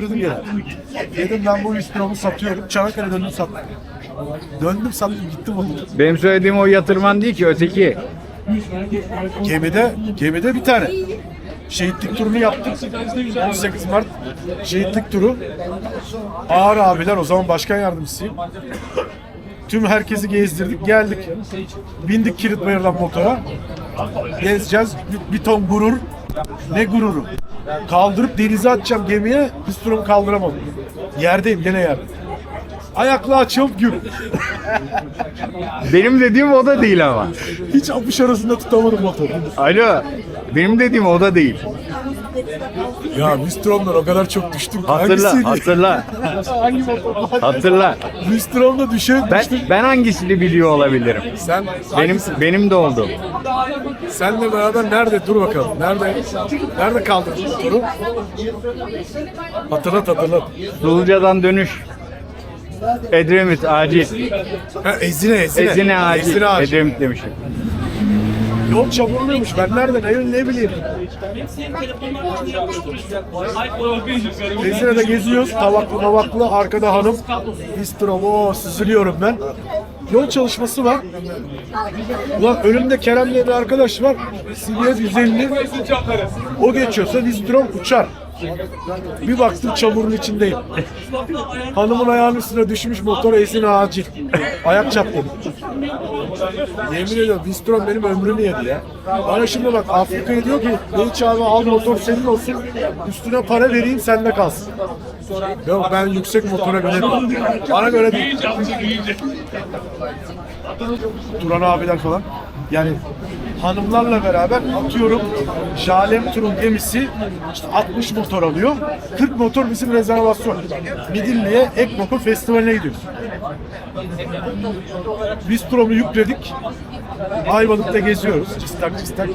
çevirdim geri. Dedim ben bu Vistromu satıyorum. Çanakkale döndüm sattım. Döndüm sattım gittim onu. Benim söylediğim o yatırman değil ki öteki. Gemide, gemide bir tane. Şehitlik turunu yaptık. 18 Mart şehitlik turu. Ağır abiler o zaman başkan yardımcısıyım. Tüm herkesi gezdirdik, geldik. Bindik Kilitbayır'dan motora. Gezeceğiz. Bir, bir ton gurur. Ne gururu? Kaldırıp denize atacağım gemiye. Pistromu kaldıramadım. Yerdeyim, gene yerde. Ayakla açıyorum güm. Benim dediğim o da değil ama. Hiç apış arasında tutamadım motoru. Alo. Benim dediğim o da değil. Ya Mistrom'dan o kadar çok düştüm. ki. Hatırla, hatırla, hatırla. Mistrom'da düşen Ben ben hangisini biliyor olabilirim? Sen Benim hangisi? benim de oldu. Senle beraber nerede? Dur bakalım. Nerede? Nerede kaldın motoru? Hatırlat hatırlat. Suluca'dan dönüş. Edremit acil. Ha, ezine ezine. Ezine acil. Ezine acil. Edremit demişim. Yol çamurluymuş. Ben nerede ne, ne bileyim. Ezine'de geziyoruz. Tavaklı mavaklı. Arkada hanım. Mistrom. Oo süzülüyorum ben. Yol çalışması var. Ulan önümde Kerem diye bir arkadaş var. CBS 150. O geçiyorsa Vistrom uçar. Bir baktım çamurun içindeyim. Hanımın ayağının üstüne düşmüş motor esine acil. Ayak çatladı. Yemin ediyorum Vistron benim ömrümü yedi ya. Bana şimdi bak Afrika'ya diyor ki Beyiç abi al motor senin olsun üstüne para vereyim sende kalsın. Yok ben yüksek motora binerim. Bana göre değil. Turan abiler falan. Yani hanımlarla beraber atıyorum Jalem Turun gemisi işte 60 motor alıyor. 40 motor bizim rezervasyon. Midilli'ye Ekmok'un festivaline gidiyoruz. Bistrom'u yükledik. Ayvalık'ta geziyoruz. Çistak çistak.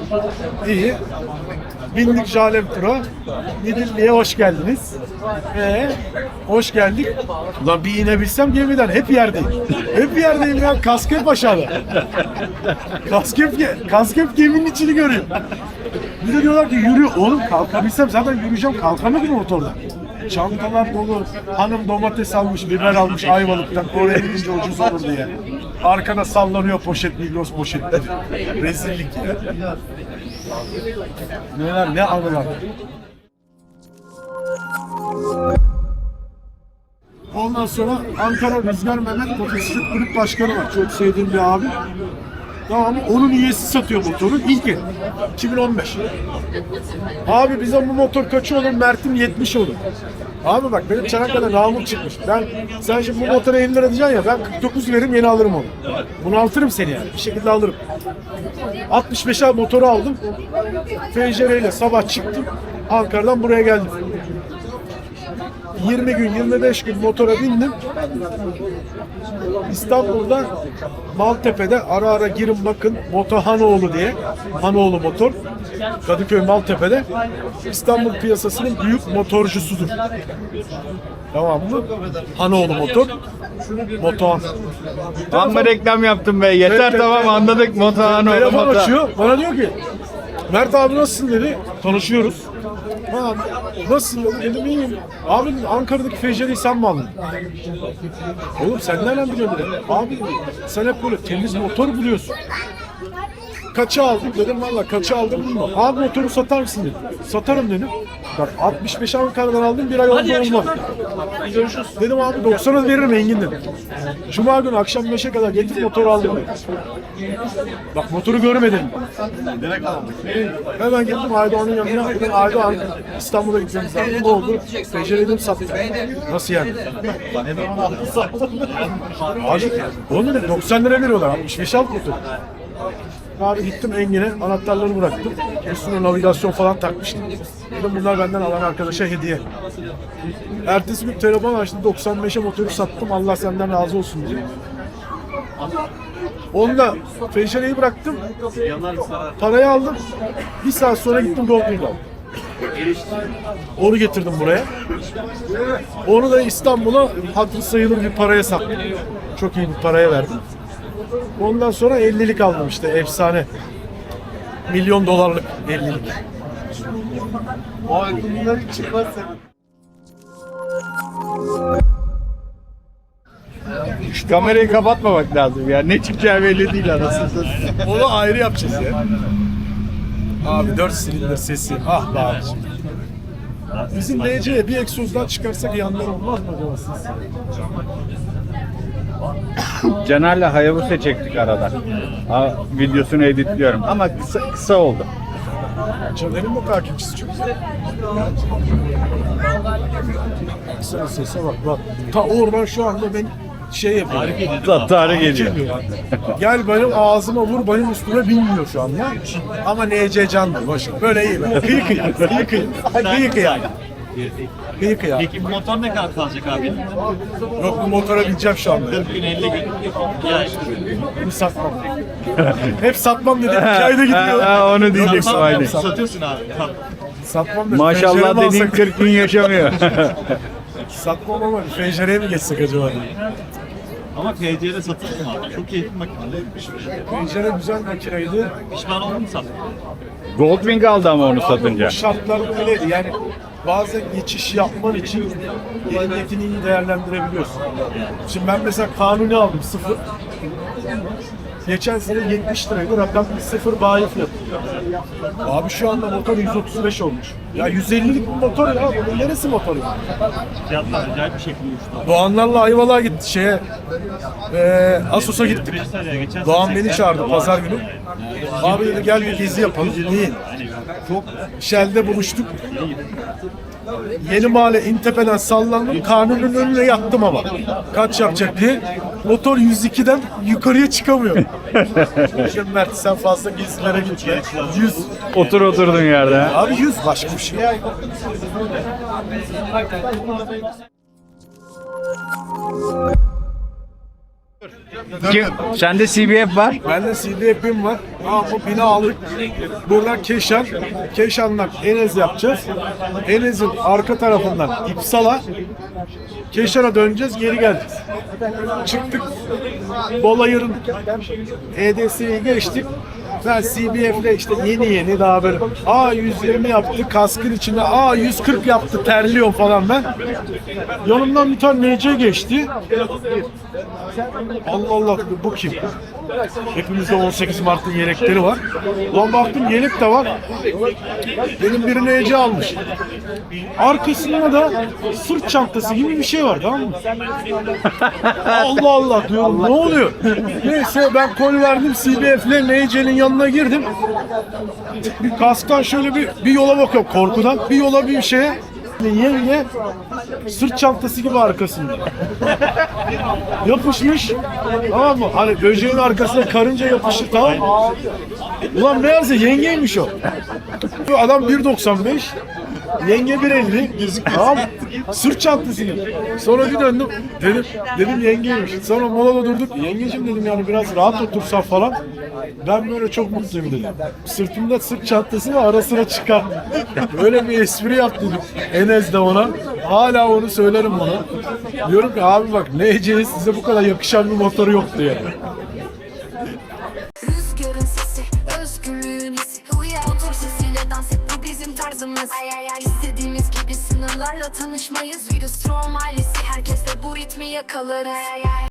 İyi. Bindik Jalem Tur'a. Midilli'ye hoş geldiniz. Ee, hoş geldik. Ulan bir inebilsem gemiden. Hep yerdeyim. Hep yerdeyim ya. Kask hep aşağıda. Kask hep, kask hep geminin içini görüyor. Bir de diyorlar ki yürü. Oğlum kalkabilsem zaten yürüyeceğim. Kalkamadım motorda. Çantalar dolu. Hanım domates almış, biber almış Ayvalık'tan. Oraya gidince ucuz olur diye. Arkana sallanıyor poşet, Migros poşetleri. Rezillik ya. Neler, ne anılar. Ondan sonra Ankara Rüzgar Mehmet Motosiklet Kulüp Başkanı var. Çok sevdiğim bir abi. Tamam mı? Onun üyesi satıyor motoru. İlki. 2015. Abi bize bu motor kaçı olur? Mert'im 70 olur. Abi bak benim Çanakkale namım çıkmış. Ben sen şimdi bu motora 50 lira diyeceksin ya ben 49 veririm yeni alırım onu. Bunu altırım seni yani. Bir şekilde alırım. 65'e motoru aldım. FJR ile sabah çıktım. Ankara'dan buraya geldim. 20 gün, 25 gün motora bindim. İstanbul'da Maltepe'de ara ara girin bakın Moto Hanoğlu diye. Hanoğlu motor. Kadıköy Maltepe'de İstanbul piyasasının büyük motorcusudur. Tamam mı? Hanoğlu motor. Motohan. Amma reklam yaptım be. Yeter Evet, tamam evet. anladık. Motohan oldu. Telefon Moto. açıyor. Bana diyor ki Mert abi nasılsın dedi. Tanışıyoruz. Ha, nasılsın dedi. Dedim iyiyim. Abi dedi, Ankara'daki FJ'yi sen mi aldın? Oğlum sen nereden biliyorsun dedi. Abi sen hep böyle temiz motor buluyorsun. Kaça aldın dedim valla kaça aldım bilmiyorum. Abi motoru satar mısın dedi. Satarım dedim. Bak 65 Ankara'dan aldım bir ay oldu olmadı. Dedim abi 90'a veririm Engin dedim. Cuma günü akşam 5'e kadar getir motoru aldım. Bak motoru görmedim. Direkt aldım. Hemen gittim Aydoğan'ın yanına. Dedim Aydoğan İstanbul'a gideceğiz. lazım. Ne oldu? Beceridim sattım. Nasıl yani? Abi onu dedim 90 lira veriyorlar. 65 alt motor. Abi gittim Engin'e anahtarları bıraktım. Üstüne navigasyon falan takmıştım. Dedim bunlar benden alan arkadaşa hediye. Ertesi gün telefon açtım 95'e motoru sattım Allah senden razı olsun diye. Onu da Feyşane'yi bıraktım. Parayı aldım. Bir saat sonra gittim Goldwing'e. Onu getirdim buraya. Onu da İstanbul'a hatırı sayılır bir paraya sattım. Çok iyi bir paraya verdim. Ondan sonra 50'lik aldım işte efsane. Milyon dolarlık 50'lik. Abi bunlar çıkmaz Şu kamerayı kapatmamak lazım ya. Ne çıkacağı belli değil anasını Onu ayrı yapacağız ya. Abi 4 silindir sesi. Ah be abiciğim. Bizim DC'ye bir egzozdan çıkarsak yanlar olmaz mı acaba? Caner'le Hayabusa çektik arada. Ha, videosunu editliyorum ama kısa, kısa oldu. Caner'in o takipçisi çok. Sen sese bak bak. Ta oradan şu anda ben şey yapıyorum. Tarih geliyor. Gel benim ağzıma vur benim üstüme binmiyor şu anda. Ama NC canlı boş ver. Böyle iyi be. Kıyı kıyı. Kıyı kıyı. Kıyı kıyı. Kıyı kıyı. Peki bu motor ne kadar kalacak abi? Yok bu motora bineceğim şu anda. 40 gün 50 gün. Ya işte. Bunu satmam. Hep satmam dedim. İki ayda gidiyor. Ha, onu diyeceksin aynen. Satıyorsun abi. Tamam. Satmam dedim. Maşallah Penceremi dediğin alsak- 40 gün yaşamıyor. Satmam ama pencereye mi geçsek acaba? Ama TC'de satılsın abi. Çok keyifli makine. Pencere güzel makineydi. Pişman oldun mu sattın? Goldwing aldı ama onu satınca. bu şartlar böyleydi. Yani bazen geçiş yapman için elindekini iyi değerlendirebiliyorsun. Şimdi ben mesela kanuni aldım sıfır. Geçen sene 70 liraydı rakam sıfır bayi fiyatı. Abi şu anda motor 135 olmuş. Ya 150'lik bir motor ya. Bunun neresi motor ya? Fiyatlar acayip bir şekilde uçtu. Doğanlarla Ayvalık'a gitti şeye. Eee Asus'a gittik. Doğan beni 80 çağırdı pazar günü. Abi dedi gel bir gezi yapalım. İyi. Çok Shell'de buluştuk. Yeni mahalle İntepe'den sallandım. Kanunun önüne yattım ama. Kaç yapacak diye. Motor 102'den yukarıya çıkamıyor. Şimdi Mert sen fazla gezilere gitme. 100. Otur oturduğun yerde. ha. Abi 100 başka bir şey. Kim? Sende CBF var. Bende CDF'im var. Aa, bu bina aldık. Buradan Keşan, Keşan'dan Enez yapacağız. Enez'in arka tarafından İpsal'a, Keşan'a döneceğiz, geri geleceğiz. Çıktık. Bolayır'ın EDS'yi geçtik. Ben CBF'le işte yeni yeni daha böyle A120 yaptı kaskın içinde A140 yaptı terliyor falan ben. Yanımdan bir tane NC geçti. Allah Allah bu kim? Hepimizde 18 Mart'ın yelekleri var. Ulan baktım yelek de var. Benim birine Ece almış. Arkasında da sırt çantası gibi bir şey var tamam mı? Allah Allah diyorum ne oluyor? Neyse ben kol verdim CBF'le Ece'nin yanına girdim. Kasktan şöyle bir, bir yola bakıyorum korkudan. Bir yola bir şeye. Yenge sırt çantası gibi arkasında. Yapışmış. Tamam mı? Hani böceğin arkasına karınca yapışır tamam mı? Ulan meğerse yengeymiş o. Adam 1.95. Yenge 1.50. Tamam mı? Sırt çantası gibi. Sonra bir döndüm. Dedim, dedim yengeymiş. Sonra molada durduk. Yengeciğim dedim yani biraz rahat otursan falan. Ben böyle çok mutluyum dedim. Sırtımda sırt çantası var ara sıra çıkar. Böyle bir espri yap dedim. Enes de ona. Hala onu söylerim ona. Diyorum ki abi bak ne size bu kadar yakışan bir motoru yoktu yani. Yakalarız.